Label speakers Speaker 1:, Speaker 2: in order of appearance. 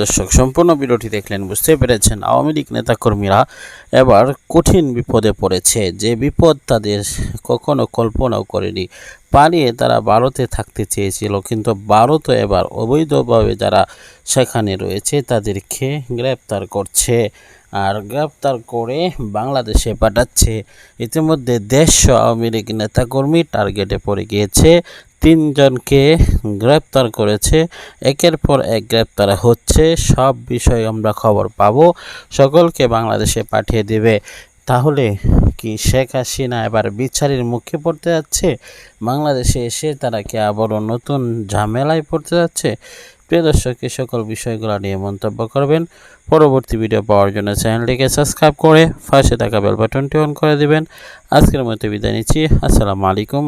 Speaker 1: দর্শক, সম্পূর্ণ ভিডিওটি দেখলেন বুঝতে পেরেছেন। আওয়ামী লীগ নেতাকর্মীরা এবার কঠিন বিপদে পড়েছে। যে বিপদ তাদের কখনো কল্পনাও করেনি। পালিয়ে তারা ভারতে থাকতে চেয়েছিল, কিন্তু ভারত এবার অবৈধভাবে যারা সেখানে রয়েছে তাদেরকে গ্রেপ্তার করছে আর গ্রেপ্তার করে বাংলাদেশে পাঠাচ্ছে। ইতিমধ্যে দেড়শো আওয়ামী লীগ নেতাকর্মী টার্গেটে পড়ে গিয়েছে। তিনজনকে গ্রেপ্তার করেছে। একের পর এক গ্রেপ্তার হচ্ছে। সব বিষয়ে আমরা খবর পাবো। সকলকে বাংলাদেশে পাঠিয়ে দেবে। তাহলে কি শেখ হাসিনা এবার বিচারের মুখে পড়তে যাচ্ছে? বাংলাদেশে এসে তারা কি আবারও নতুন ঝামেলায় পড়তে যাচ্ছে? প্রিয় দর্শক সকল বিষয়গুলো নিয়ে মন্তব্য করবেন। পরবর্তী ভিডিও পাওয়ার জন্য চ্যানেলটিকে সাবস্ক্রাইব করে পাশে থাকা বেল বাটনটি অন করে দিবেন। আজকের মতো বিদায় নিচ্ছি। আসসালামু আলাইকুম